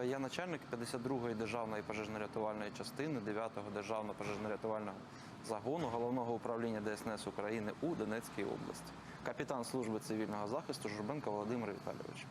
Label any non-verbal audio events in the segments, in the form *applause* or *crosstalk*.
Е, Я начальник 52-ї державної пожежно-рятувальної частини 9-го державного пожежно-рятувального загону головного управління ДСНС України у Донецькій області. Капітан служби цивільного захисту Журбенко Володимир Віталійович.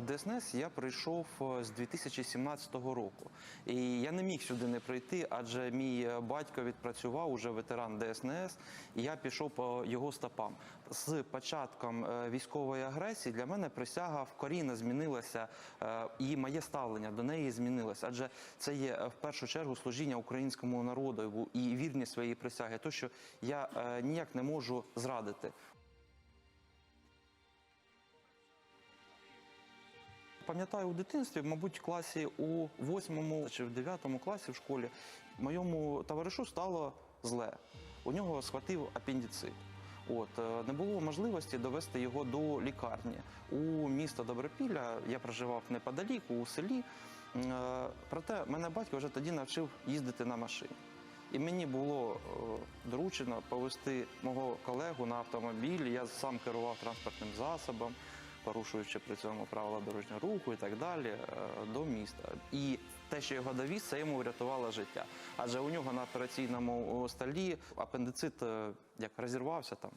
В ДСНС я прийшов е, з 2017 року. І я не міг сюди не прийти, адже мій е, батько відпрацював уже ветеран ДСНС, і я пішов по його стопам. З початком е, військової агресії для мене присяга вкорінно змінилася, е, і моє ставлення до неї змінилося. Адже це є в першу чергу служіння українському народу і вірність своєї присяги, то що я ніяк не можу зрадити. Пам'ятаю у дитинстві, мабуть, в класі у восьмому чи в дев'ятому класі в школі моєму товаришу стало зле. У нього схватив апендицит. От е, не було можливості довести його до лікарні у місто Добропілля. Я проживав неподалік у селі. Е, Проте мене батько вже тоді навчив їздити на машині. І мені було е, доручено повести мого колегу на автомобілі. Я сам керував транспортним засобом, порушуючи при цьому правила дорожнього руху і так далі, е, до міста. І те, що його довіз, це йому врятувало життя. Адже у нього на операційному столі апендицит е, як розірвався там.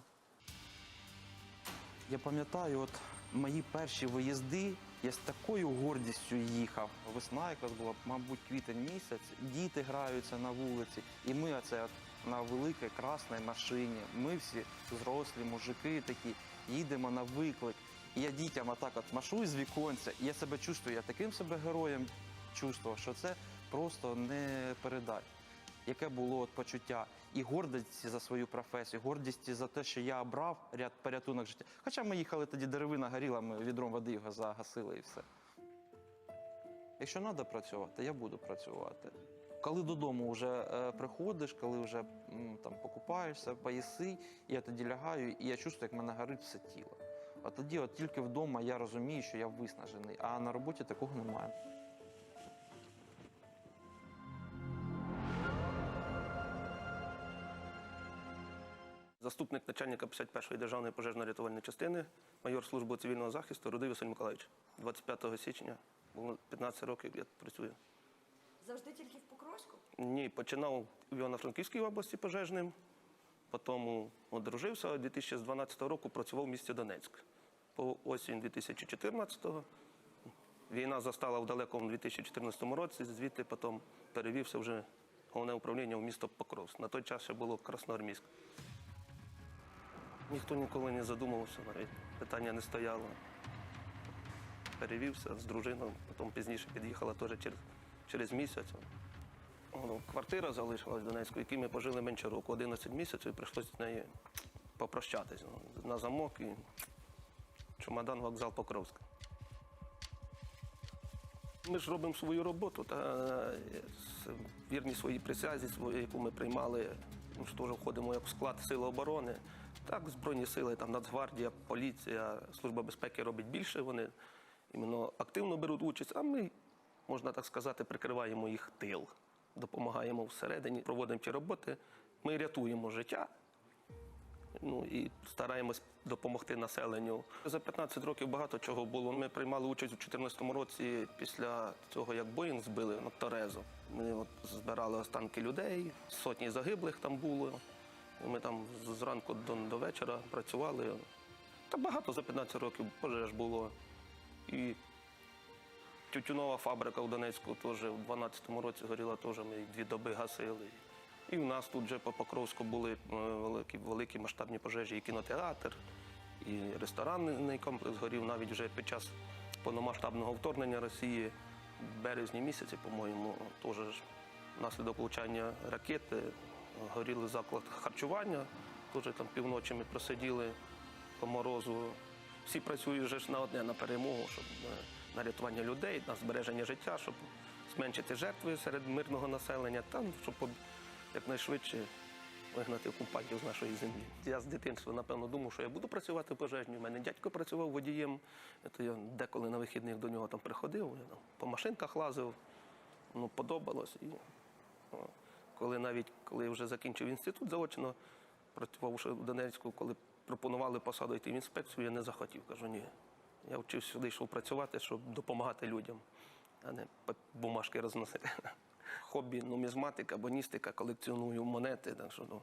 Я пам'ятаю, от мої перші виїзди, я з такою гордістю їхав. Весна якраз була, мабуть, квітень місяць, діти граються на вулиці, і ми оце от на великій красній машині. Ми всі зрослі, мужики такі, їдемо на виклик. І я дітям отак от машу з віконця, і я себе чувствую, я таким себе героєм чувствував, що це просто не передать яке було от почуття і гордість за свою професію, гордість за те, що я обрав ряд порятунок життя. Хоча ми їхали тоді, деревина горіла, ми відром води його загасили і все. Якщо треба працювати, я буду працювати. Коли додому вже е, приходиш, коли вже м, там покупаєшся, поїси, я тоді лягаю, і я чувствую, як мене горить все тіло. А тоді, от тільки вдома, я розумію, що я виснажений, а на роботі такого немає. Заступник начальника 51-ї державної пожежно-рятувальної частини, майор служби цивільного захисту Рудий Василь Миколаївич. 25 січня було 15 років, я працюю. Завжди тільки в Покровську? Ні, починав в Івано-Франківській області пожежним, потім одружився, а 2012 року працював в місті Донецьк. По осінь 2014-го. Війна застала в далекому 2014 році, звідти потім перевівся вже головне управління в місто Покровськ. На той час ще було Красноармійськ. Ніхто ніколи не задумувався, навіть питання не стояло. Перевівся з дружиною, потім пізніше під'їхала теж через, через місяць. Ну, квартира залишилась в Донецьку, в якій ми пожили менше року, 11 місяців, і прийшлося з нею попрощатися ну, на замок і чемодан вокзал Покровська. Ми ж робимо свою роботу та е, вірні своїй присязі, яку ми приймали. Ми ж теж входимо як в склад Сили оборони. Так, Збройні сили, там Нацгвардія, поліція, Служба безпеки робить більше. Вони іменно активно беруть участь, а ми, можна так сказати, прикриваємо їх тил, допомагаємо всередині, проводимо ті роботи. Ми рятуємо життя, ну і стараємось допомогти населенню. За 15 років багато чого було. Ми приймали участь у 2014 році після цього, як Боїнг збили над Торезо. Ми от збирали останки людей, сотні загиблих там було. Ми там зранку до, до вечора працювали. Та багато за 15 років пожеж було. І тютюнова фабрика в Донецьку теж у 12-му році горіла, теж ми дві доби гасили. І в нас тут вже по Покровську були е, великі, великі масштабні пожежі, і кінотеатр, і ресторанний комплекс горів навіть вже під час повномасштабного вторгнення Росії в березні місяці, по-моєму, теж внаслідок влучання ракети горіли заклад харчування. Теж там півночі ми просиділи по морозу. Всі працюють вже ж на одне на перемогу, щоб е, на рятування людей, на збереження життя, щоб зменшити жертви серед мирного населення, та ну, щоб об- якнайшвидше вигнати окупантів з нашої землі. Я з дитинства, напевно, думав, що я буду працювати в пожежній. У мене дядько працював водієм. То я деколи на вихідних до нього там приходив, я там по машинках лазив, ну, подобалось. І, о, коли навіть коли вже закінчив інститут заочно, працював в Донецьку, коли пропонували посаду йти в інспекцію, я не захотів. Кажу, ні. Я вчився сюди, йшов працювати, щоб допомагати людям, а не бумажки розносити. Хобі, нумізматика, боністика, колекціоную монети. Так що, ну,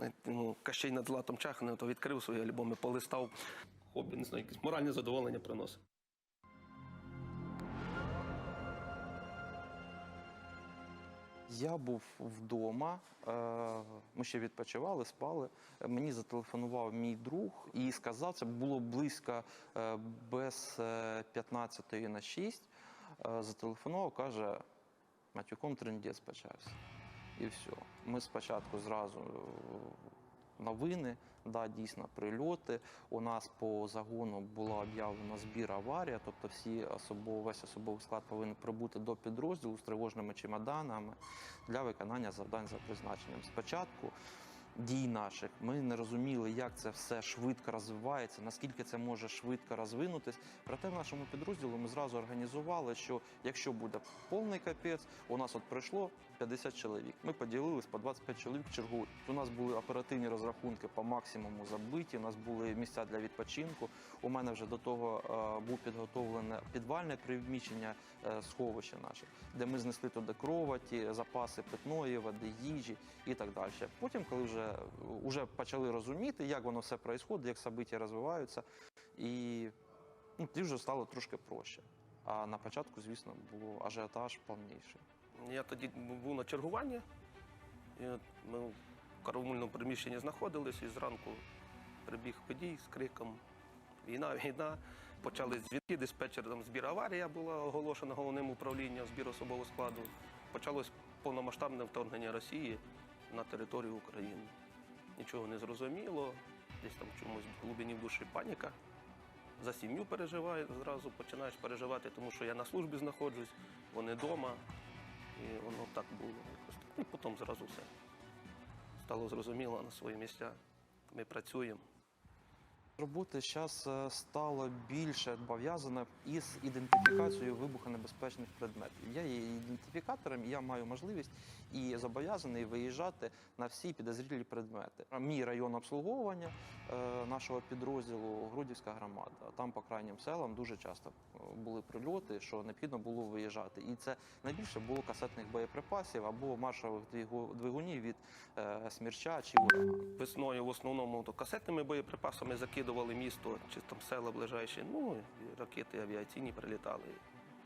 е, ну, Кащей над златом чахне, то відкрив свої альбоми, полистав. Хобі, не знаю, якесь моральне задоволення приносить. Я був вдома, е, ми ще відпочивали, спали. Е, Мені зателефонував мій друг і сказав, це було близько е, без е, 15 на 6. Е, Зателефонував, каже, матюком трендець почався. І все. Ми спочатку зразу е, новини, да, дійсно прильоти. У нас по загону була об'явлена збір аварія, тобто всі особові, весь особовий склад повинен прибути до підрозділу з тривожними чемоданами для виконання завдань за призначенням. Спочатку дій наших ми не розуміли, як це все швидко розвивається, наскільки це може швидко розвинутись. Проте в нашому підрозділу ми зразу організували, що якщо буде повний капець, у нас от прийшло 50 чоловік. Ми поділились по 25 чоловік чергують. У нас були оперативні розрахунки по максимуму забиті. У нас були місця для відпочинку. У мене вже до того е, був підготовлене підвальне приміщення е, сховища наше, де ми знесли туди кроваті, запаси питної води, їжі і так далі. Потім, коли вже, вже почали розуміти, як воно все відбувається, як события розвиваються, і ну, вже стало трошки проще. А на початку, звісно, було ажіотаж повніший. Я тоді був на чергуванні, і ми в караульному приміщенні знаходились, і зранку прибіг водій з криком Війна, війна. Почали дзвінки, диспетчер там збір аварія була оголошена головним управлінням збір особового складу. Почалось повномасштабне вторгнення Росії на територію України. Нічого не зрозуміло, десь там чомусь в глибині душі паніка. За сім'ю переживаю, зразу починаєш переживати, тому що я на службі знаходжусь, вони вдома. І воно так було І потім зразу все. Стало зрозуміло на свої місця. Ми працюємо. Роботи зараз стало більше пов'язане із ідентифікацією вибухонебезпечних предметів. Я є ідентифікатором, я маю можливість і зобов'язаний виїжджати на всі підозрілі предмети. Мій район обслуговування е, нашого підрозділу Грудівська громада. Там по крайнім селам дуже часто е, були прильоти, що необхідно було виїжджати. І це найбільше було касетних боєприпасів або маршових двигу- двигунів від е, смірча чи урагана. Весною в основному то касетними боєприпасами закидували місто чи там села ближайші. Ну, і ракети авіаційні прилітали.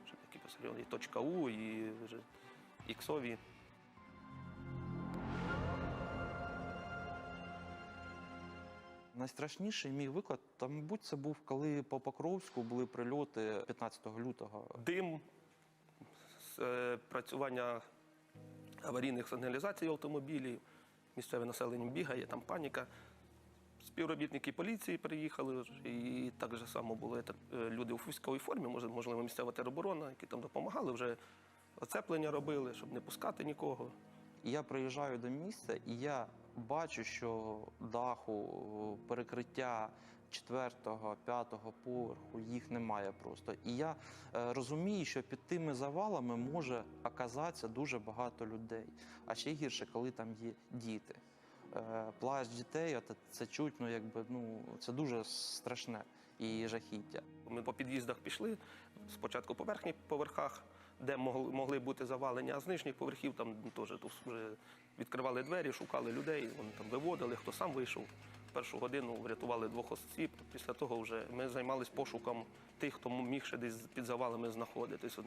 Вже такі посередні. І точка У, і вже іксові. Найстрашніший мій виклад, та, мабуть, це був, коли по Покровську були прильоти 15 лютого. Дим, е, працювання аварійних сигналізацій автомобілів, місцеве населення бігає, там паніка. Співробітники поліції приїхали, і так же само були е, люди у військовій формі, можливо, місцева тероборона, які там допомагали, вже оцеплення робили, щоб не пускати нікого. Я приїжджаю до місця, і я бачу, що даху, перекриття четвертого, п'ятого поверху їх немає просто. І я е, розумію, що під тими завалами може оказатися дуже багато людей. А ще гірше, коли там є діти. Е, плач дітей, от це чуть, ну якби ну це дуже страшне і жахіття. Ми по під'їздах пішли, спочатку по верхніх поверхах, де могли, могли бути завалені, а з нижніх поверхів там теж тут вже відкривали двері, шукали людей, вони там виводили, хто сам вийшов. Першу годину врятували двох осіб. Після того вже ми займалися пошуком тих, хто міг ще десь під завалами знаходитись.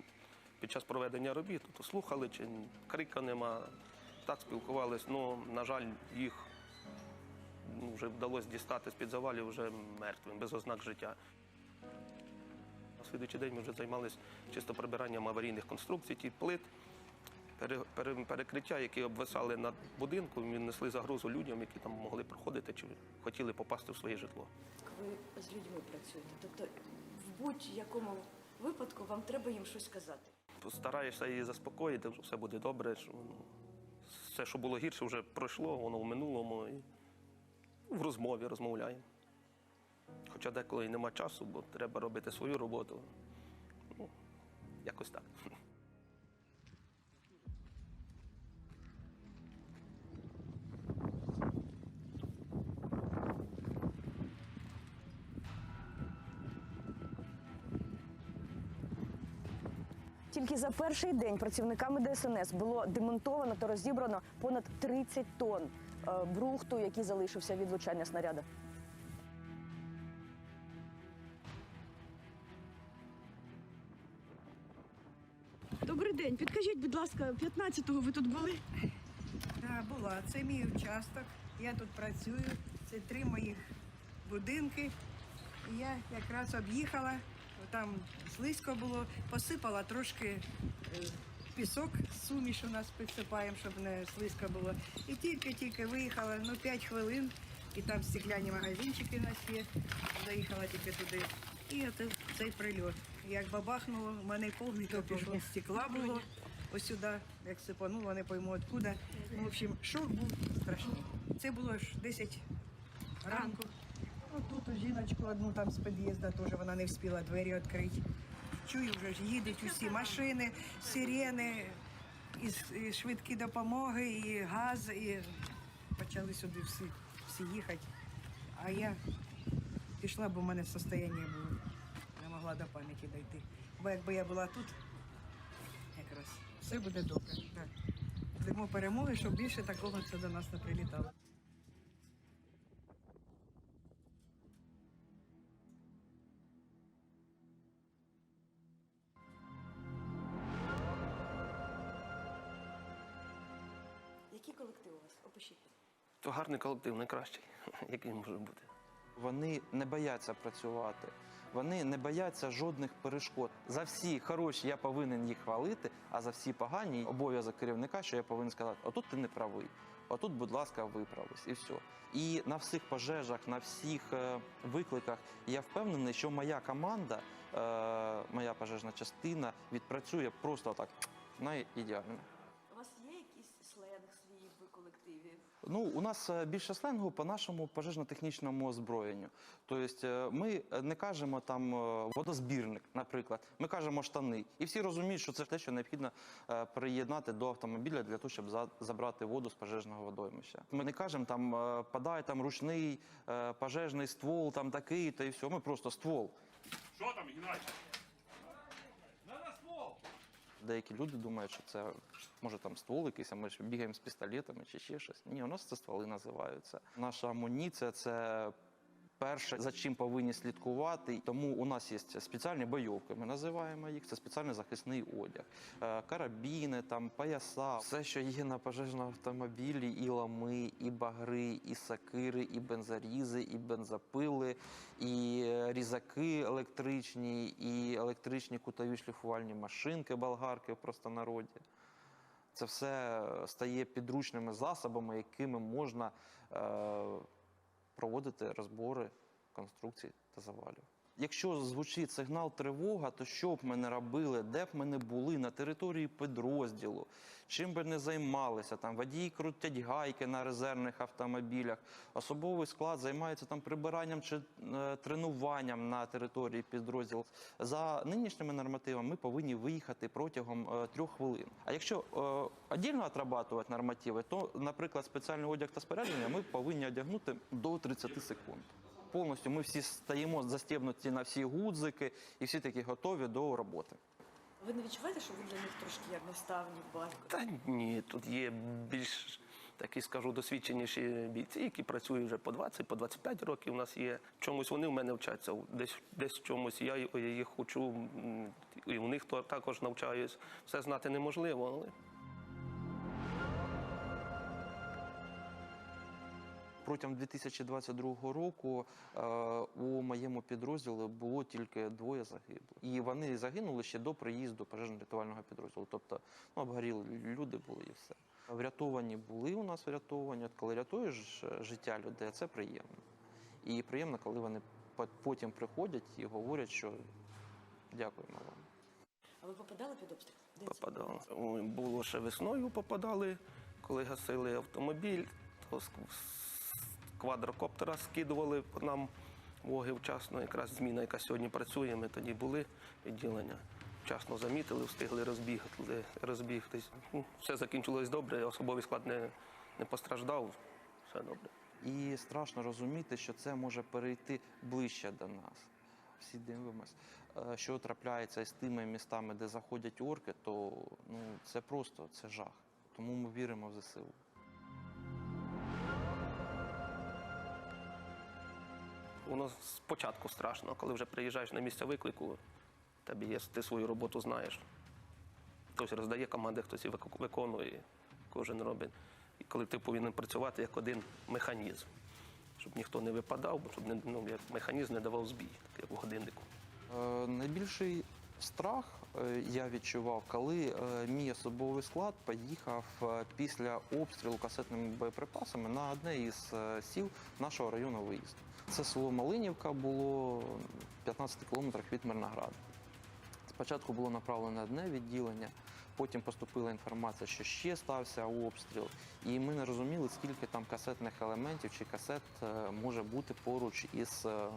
Під час проведення робіт то слухали, чи крика нема. Так спілкувались. Ну, на жаль, їх ну, вже вдалося дістати з-під завалів вже мертвим, без ознак життя. На слідуючий день ми вже займалися чисто прибиранням аварійних конструкцій, ті плит, пере- пере- перекриття, які обвисали над будинком, і несли загрозу людям, які там могли проходити чи хотіли попасти в своє житло. Ви з людьми працюєте. Тобто в будь-якому випадку вам треба їм щось сказати. Стараєшся її заспокоїти, що все буде добре. Що, ну, все, що було гірше, вже пройшло, воно в минулому. І в розмові розмовляємо. Хоча деколи і нема часу, бо треба робити свою роботу. Ну, якось так. Тільки за перший день працівниками ДСНС було демонтовано та розібрано понад 30 тонн е, брухту, який залишився від влучання снаряда. Добрий день. Підкажіть, будь ласка, 15-го ви тут були? Так, була. Це мій участок. Я тут працюю. Це три моїх будинки. І я якраз об'їхала, там слизько було, посипала трошки е, пісок, суміш у нас підсипаємо, щоб не слизько було. І тільки-тільки виїхала, ну 5 хвилин, і там стекляні магазинчики у нас є. Заїхала тільки туди. І от цей прильот. Як бабахнуло, у мене повний пішло стекла було. Ось сюди, як сипануло, не пойму откуда. Ну, в общем, шок був страшний. Це було ж 10 ранку. От тут жіночку одну там з під'їзду теж вона не встигла двері відкрити. Чую, вже їдуть усі машини, сирени, і, швидкі допомоги, і газ, і почали сюди всі, всі їхати. А я пішла, бо в мене состояння було. Не могла до пам'яті дійти. Бо якби я була тут, якраз все буде добре. Так. Ждемо перемоги, щоб більше такого це до нас не прилітало. Який колектив у вас? Опишіть. То гарний колектив, найкращий, *laughs* який може бути. Вони не бояться працювати. Вони не бояться жодних перешкод. За всі хороші я повинен їх хвалити, а за всі погані обов'язок керівника, що я повинен сказати, отут ти не правий, отут, будь ласка, виправись, і все. І на всіх пожежах, на всіх е, викликах я впевнений, що моя команда, е, моя пожежна частина відпрацює просто так *tsk* на Ну, у нас е, більше сленгу по нашому пожежно-технічному озброєнню. Тобто е, ми не кажемо там е, водозбірник, наприклад, ми кажемо штани. І всі розуміють, що це те, що необхідно е, приєднати до автомобіля для того, щоб за- забрати воду з пожежного водоймища. Ми не кажемо там е, подай там ручний е, пожежний ствол, там такий, та і все. Ми просто ствол. Що там, Геннадій? Деякі люди думають, що це може там ствол якийсь, а ми ж бігаємо з пістолетами чи ще щось. Ні, у нас це стволи називаються. Наша амуніція це. Перше, за чим повинні слідкувати, тому у нас є спеціальні бойовки. Ми називаємо їх. Це спеціальний захисний одяг, Е, карабіни, там пояса, все, що є на пожежному автомобілі, і лами, і багри, і сакири, і бензорізи, і бензопили, і е, різаки електричні, і електричні кутові шліфувальні машинки, болгарки в простонароді. Це все стає підручними засобами, якими можна е, проводити розбори конструкцій та завалів. Якщо звучить сигнал тривога, то що б ми не робили, де б ми не були на території підрозділу, чим би не займалися, там водії крутять гайки на резервних автомобілях, особовий склад займається там прибиранням чи е, тренуванням на території підрозділу. За нинішніми нормативами ми повинні виїхати протягом е, трьох хвилин. А якщо е, отдільно отрабатувати нормативи, то, наприклад, спеціальний одяг та спорядження ми повинні одягнути до 30 секунд. Повністю ми всі стаємо застібнуті на всі гудзики і всі такі готові до роботи. Ви не відчуваєте, що ви для них трошки як наставник, батько? Та ні, тут є більш такі, скажу, досвідченіші бійці, які працюють вже по 20, по 25 років. У нас є чомусь вони в мене вчаться, десь десь в чомусь я їх м, і у них то також навчаюсь. Все знати неможливо, але Протягом 2022 року е, у моєму підрозділі було тільки двоє загиблих. І вони загинули ще до приїзду пожежно-рятувального підрозділу. Тобто ну, обгоріли люди були і все. Врятовані були у нас врятовані. От коли рятуєш е, життя людей, це приємно. І приємно, коли вони потім приходять і говорять, що дякуємо вам. А ви попадали під обстріл? Де це попадало. Було ще весною попадали, коли гасили автомобіль, то квадрокоптера скидували нам воги вчасно. Якраз зміна, яка сьогодні працює, ми тоді були відділення. Вчасно замітили, встигли розбігти, розбігтись. Ну, Все закінчилось добре, особовий склад не, не постраждав, все добре. І страшно розуміти, що це може перейти ближче до нас. Всі дивимось. е, що трапляється з тими містами, де заходять орки, то ну, це просто це жах. Тому ми віримо в ЗСУ. Воно спочатку страшно, коли вже приїжджаєш на місце виклику, тобі є, ти свою роботу знаєш. Хтось роздає команди, хтось її виконує, кожен робить. І коли ти повинен працювати як один механізм, щоб ніхто не випадав, щоб не, ну, як механізм не давав збій, як у годиннику. Е, Найбільший страх я відчував, коли е, мій особовий склад поїхав е, після обстрілу касетними боєприпасами на одне із е, сіл нашого району виїзду. Це село Малинівка було 15 кілометрах від Мирнограда. Спочатку було направлено одне відділення, потім поступила інформація, що ще стався обстріл, і ми не розуміли, скільки там касетних елементів чи касет е, може бути поруч із е, е,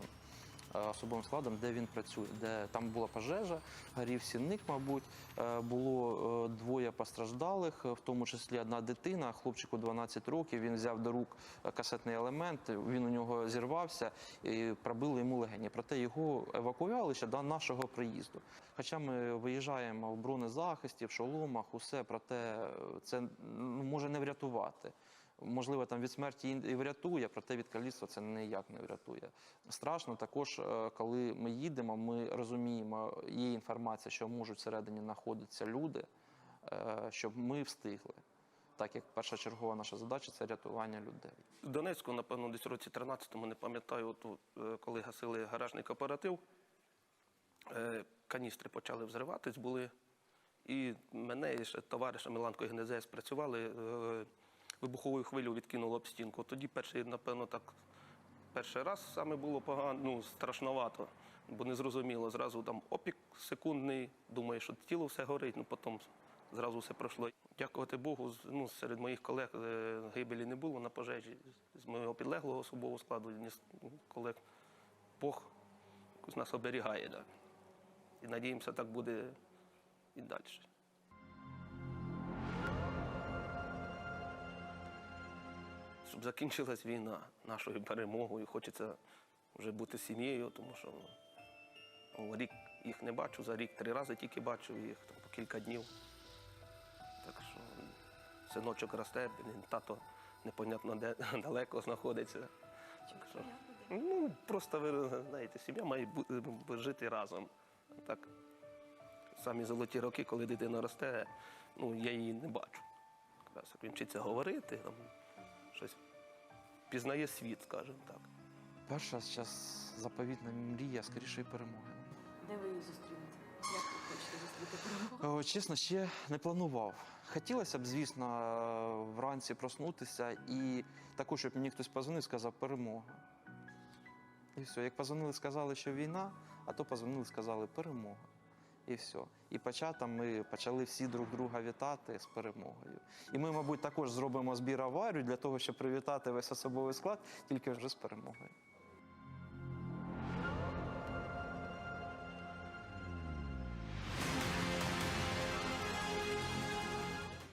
особовим складом, де він працює, де там була пожежа, горів сінник, мабуть, е, було е, двоє постраждалих, в тому числі одна дитина, хлопчику 12 років. Він взяв до рук е, касетний елемент, він у нього зірвався і пробили йому легені. Проте його евакуювали ще до нашого приїзду. Хоча ми виїжджаємо в бронезахисті, в шоломах, усе, проте е, це ну, може не врятувати. Можливо, там від смерті і врятує, проте від каліцтва це ніяк не врятує. Страшно також, е, коли ми їдемо, ми розуміємо, є інформація, що можуть всередині знаходитися люди, е, щоб ми встигли. Так як першочергова наша задача це рятування людей. В Донецьку, напевно, десь в році 13-му, не пам'ятаю, е, коли гасили гаражний кооператив, каністри почали взриватись були. І мене і ще товариша Міланко і ГНЗС працювали, вибуховою хвилю відкинуло об стінку. Тоді перший, напевно, так перший раз саме було погано, ну, страшновато, бо не зрозуміло. Зразу там опік секундний, думаю, що тіло все горить, ну потім зразу все пройшло. Дякувати Богу, ну, серед моїх колег е, гибелі не було на пожежі. З моєго підлеглого особового складу, колег. Бог нас оберігає. Да. І надіємося, так буде і далі. Щоб закінчилась війна нашою перемогою, хочеться вже бути сім'єю, тому що ну, рік їх не бачу, за рік три рази тільки бачу їх там, по кілька днів. Так що синочок росте, тато непонятно де *laughs* далеко знаходиться. Так що, ну, просто ви знаєте, сім'я має жити разом. Так, самі золоті роки, коли дитина росте, ну, я її не бачу. Якраз як він вчиться говорити, там, пізнає світ, скажімо так. Перша зараз заповітна мрія скорішої перемоги. Де ви її зустрінете? Як ви хочете зустріти перемогу? О, Чесно, ще не планував. Хотілося б, звісно, вранці проснутися і також, щоб мені хтось позвонив, сказав перемога. І все. Як позвонили, сказали, що війна, а то позвонили, сказали перемога. І все. І початом ми почали всі друг друга вітати з перемогою. І ми, мабуть, також зробимо збір аварію для того, щоб привітати весь особовий склад, тільки вже з перемогою.